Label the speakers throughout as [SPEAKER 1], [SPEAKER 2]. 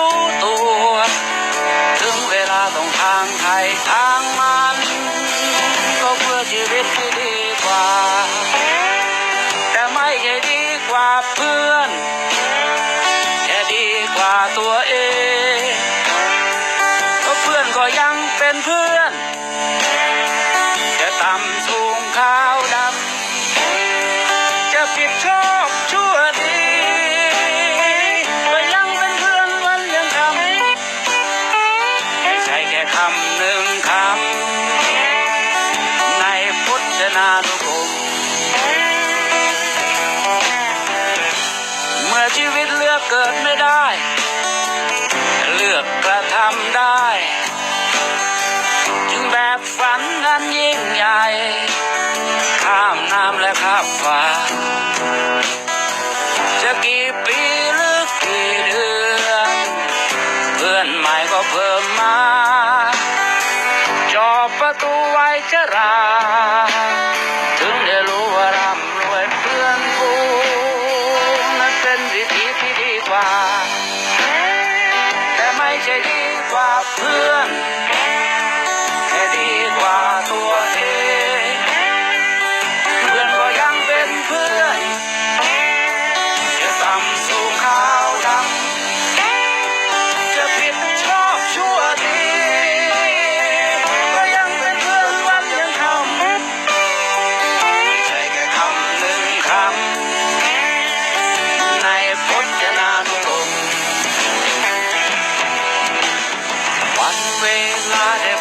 [SPEAKER 1] ้ อนแค่ดีกว่าตัวเองเพราะเพื่อนก็ยังเป็นเพื่อนจะต่ำสูงขาวดำจะผิดชอบชั่วดีก็ยังเป็นเพื่อนวันยังคำไม่ใช่แค่คำหนึ่งคำในพุทธนานุ เกิดไม่ได้ เลือกกระทำได้ จึงแบบฝันอันยิ่งใหญ่ ข้ามน้ำและข้ามฟ้า จะกี่ปีหรือกี่เดือน เพื่อนใหม่ก็เพิ่มมา จอบประตูไว้ชรา ถึงได้รู้ว่า แต่ไม่ดีกว่าเพื่อน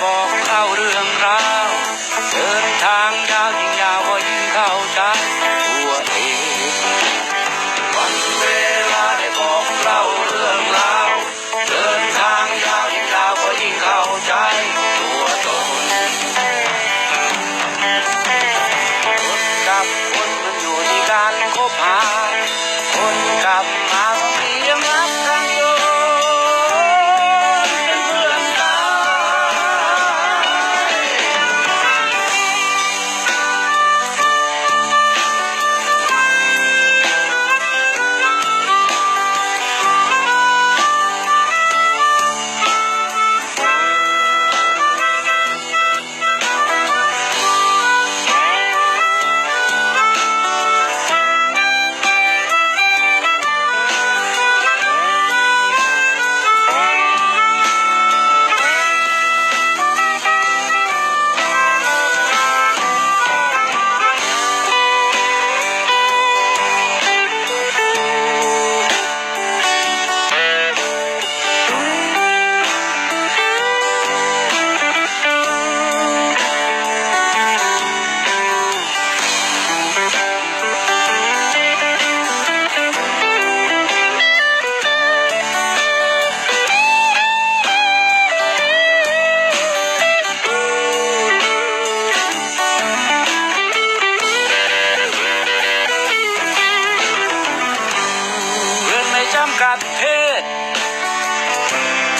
[SPEAKER 1] บอกเล่าเรื่อง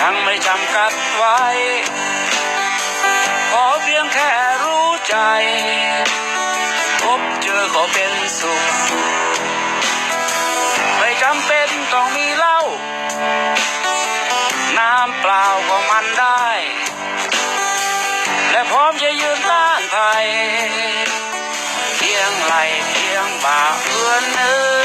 [SPEAKER 1] ทั้งไม่จำกัดไว้ ขอเพียงแค่รู้ใจ พบเจอก็เป็นสุข ไม่จำเป็นต้องมีเหล้า น้ำเปล่าก็มันได้ และพร้อมจะยืนต้านภัย เพียงไหลเพียงบ่าเอื้อนเอ้